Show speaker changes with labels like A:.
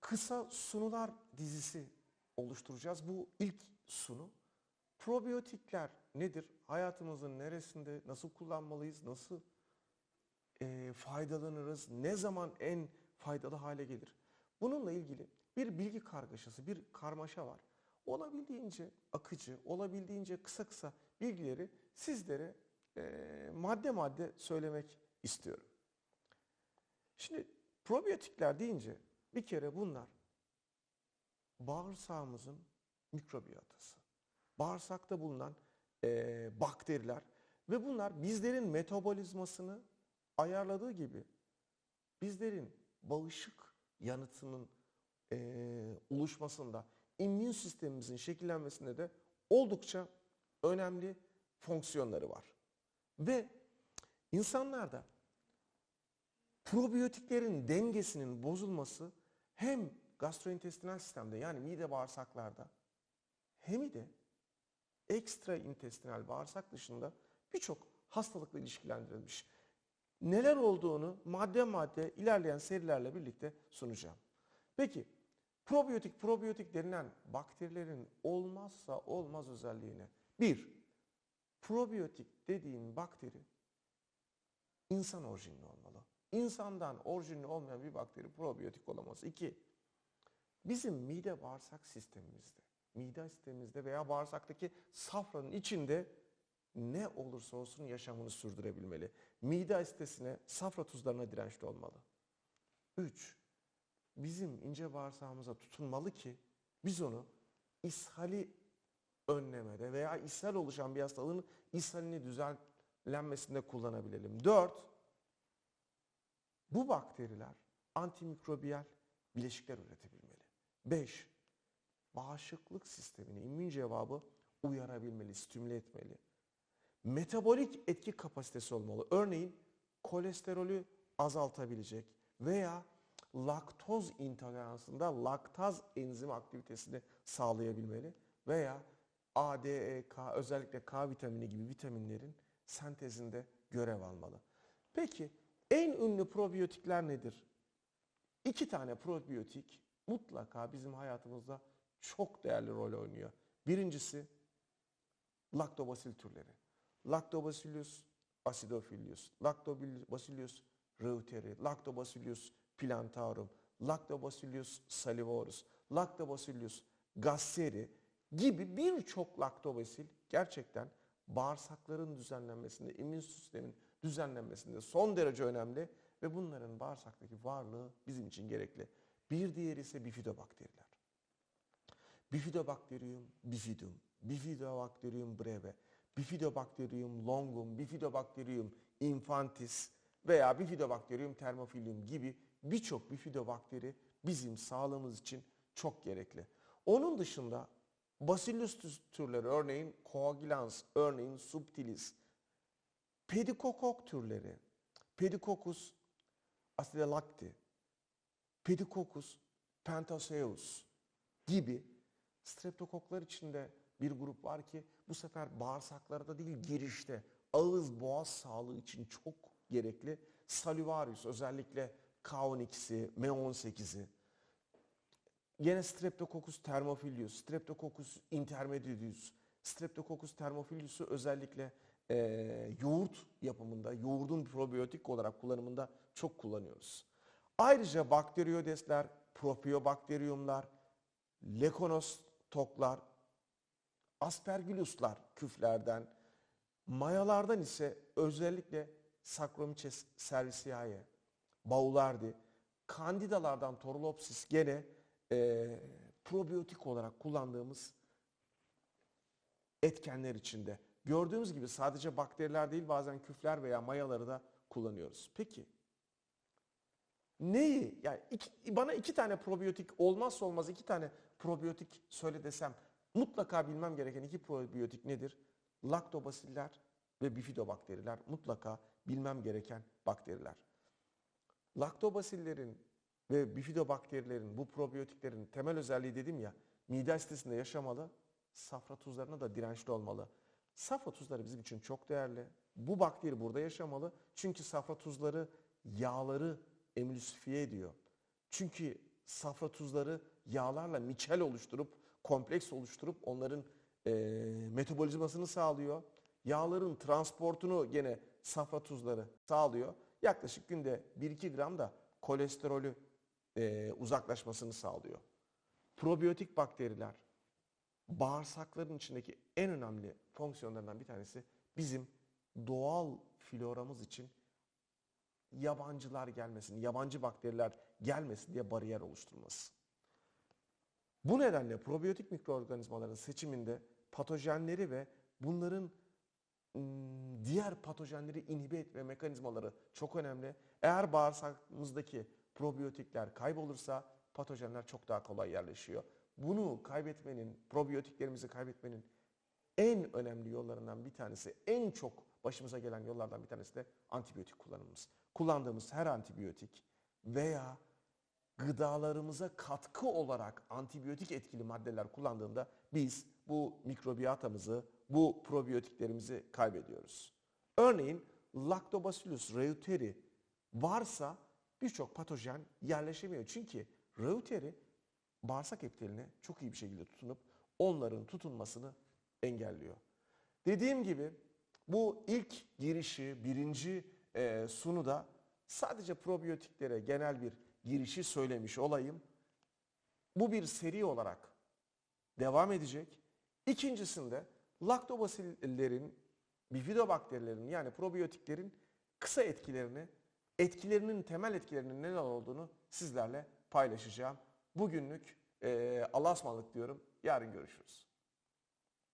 A: kısa sunular dizisi oluşturacağız. Bu ilk sunu. Probiyotikler nedir? Hayatımızın neresinde, nasıl kullanmalıyız, nasıl e, faydalanırız, ne zaman en faydalı hale gelir? Bununla ilgili bir bilgi kargaşası, bir karmaşa var. Olabildiğince akıcı, olabildiğince kısa kısa bilgileri sizlere e, madde madde söylemek istiyorum. Şimdi probiyotikler deyince bir kere bunlar bağırsağımızın mikrobiyotası. Bağırsakta bulunan eee, bakteriler ve bunlar bizlerin metabolizmasını ayarladığı gibi bizlerin bağışık yanıtının eee, oluşmasında, immün sistemimizin şekillenmesinde de oldukça önemli fonksiyonları var. Ve insanlarda probiyotiklerin dengesinin bozulması hem gastrointestinal sistemde yani mide bağırsaklarda hem de ekstra intestinal bağırsak dışında birçok hastalıkla ilişkilendirilmiş. Neler olduğunu madde madde ilerleyen serilerle birlikte sunacağım. Peki probiyotik probiyotik denilen bakterilerin olmazsa olmaz özelliğine. Bir, probiyotik dediğin bakteri insan orijinli olmalı. İnsandan orijinli olmayan bir bakteri probiyotik olamaz. İki, bizim mide bağırsak sistemimizde, mide sistemimizde veya bağırsaktaki safranın içinde ne olursa olsun yaşamını sürdürebilmeli. Mide asitesine, safra tuzlarına dirençli olmalı. Üç, bizim ince bağırsağımıza tutunmalı ki biz onu ishali önlemede veya ishal oluşan bir hastalığın ishalini düzenlenmesinde kullanabilelim. Dört, bu bakteriler antimikrobiyal bileşikler üretebilmeli. 5. Bağışıklık sistemini, immün cevabı uyarabilmeli, stimüle etmeli. Metabolik etki kapasitesi olmalı. Örneğin kolesterolü azaltabilecek veya laktoz intoleransında laktaz enzim aktivitesini sağlayabilmeli veya A, D, E, K özellikle K vitamini gibi vitaminlerin sentezinde görev almalı. Peki en ünlü probiyotikler nedir? İki tane probiyotik mutlaka bizim hayatımızda çok değerli rol oynuyor. Birincisi laktobasil türleri. Lactobacillus acidophilus, Lactobacillus reuteri, Lactobacillus plantarum, Lactobacillus salivorus, Lactobacillus gasseri gibi birçok laktobasil gerçekten bağırsakların düzenlenmesinde, immün sistemin düzenlenmesinde son derece önemli ve bunların bağırsaktaki varlığı bizim için gerekli. Bir diğeri ise bifidobakteriler. Bifidobacterium bifidum, Bifidobacterium breve, Bifidobacterium longum, Bifidobacterium infantis veya Bifidobacterium thermophilum gibi birçok bifidobakteri bizim sağlığımız için çok gerekli. Onun dışında Bacillus türleri örneğin Coagulans, örneğin Subtilis, Pedikokok türleri, Pedicocus acidilacti, Pedicocus pentaseus gibi streptokoklar içinde bir grup var ki bu sefer bağırsaklarda değil girişte ağız boğaz sağlığı için çok gerekli. Salivarius özellikle K12'si, M18'i. Yine Streptococcus thermophilus, Streptococcus intermedius, Streptococcus thermophilus özellikle e, yoğurt yapımında, yoğurdun probiyotik olarak kullanımında çok kullanıyoruz. Ayrıca bakteriyodesler, propiyobakteriyumlar, lekonostoklar, aspergilluslar küflerden, mayalardan ise özellikle Saccharomyces cerevisiae, Baulardi, kandidalardan Torulopsis gene e, probiyotik olarak kullandığımız etkenler içinde. Gördüğümüz gibi sadece bakteriler değil bazen küfler veya mayaları da kullanıyoruz. Peki neyi yani iki, bana iki tane probiyotik olmazsa olmaz iki tane probiyotik söyle desem mutlaka bilmem gereken iki probiyotik nedir? Laktobasiller ve bifidobakteriler mutlaka bilmem gereken bakteriler. Laktobasillerin ve bifidobakterilerin bu probiyotiklerin temel özelliği dedim ya mide asitesinde yaşamalı, safra tuzlarına da dirençli olmalı. Safra tuzları bizim için çok değerli. Bu bakteri burada yaşamalı. Çünkü safra tuzları yağları emülsifiye ediyor. Çünkü safra tuzları yağlarla miçel oluşturup, kompleks oluşturup onların e, metabolizmasını sağlıyor. Yağların transportunu gene safra tuzları sağlıyor. Yaklaşık günde 1-2 gram da kolesterolü e, uzaklaşmasını sağlıyor. Probiyotik bakteriler bağırsakların içindeki en önemli fonksiyonlarından bir tanesi bizim doğal floramız için yabancılar gelmesin, yabancı bakteriler gelmesin diye bariyer oluşturması. Bu nedenle probiyotik mikroorganizmaların seçiminde patojenleri ve bunların diğer patojenleri inhibe etme mekanizmaları çok önemli. Eğer bağırsağımızdaki probiyotikler kaybolursa patojenler çok daha kolay yerleşiyor. Bunu kaybetmenin, probiyotiklerimizi kaybetmenin en önemli yollarından bir tanesi, en çok başımıza gelen yollardan bir tanesi de antibiyotik kullanımımız. Kullandığımız her antibiyotik veya gıdalarımıza katkı olarak antibiyotik etkili maddeler kullandığında biz bu mikrobiyatamızı, bu probiyotiklerimizi kaybediyoruz. Örneğin Lactobacillus reuteri varsa birçok patojen yerleşemiyor. Çünkü reuteri bağırsak epiteline çok iyi bir şekilde tutunup onların tutunmasını engelliyor. Dediğim gibi bu ilk girişi, birinci e, sunuda sadece probiyotiklere genel bir girişi söylemiş olayım. Bu bir seri olarak devam edecek. İkincisinde laktobasillerin, bifidobakterilerin yani probiyotiklerin kısa etkilerini, etkilerinin temel etkilerinin neler olduğunu sizlerle paylaşacağım. Bugünlük e, Allah'a ısmarladık diyorum. Yarın görüşürüz.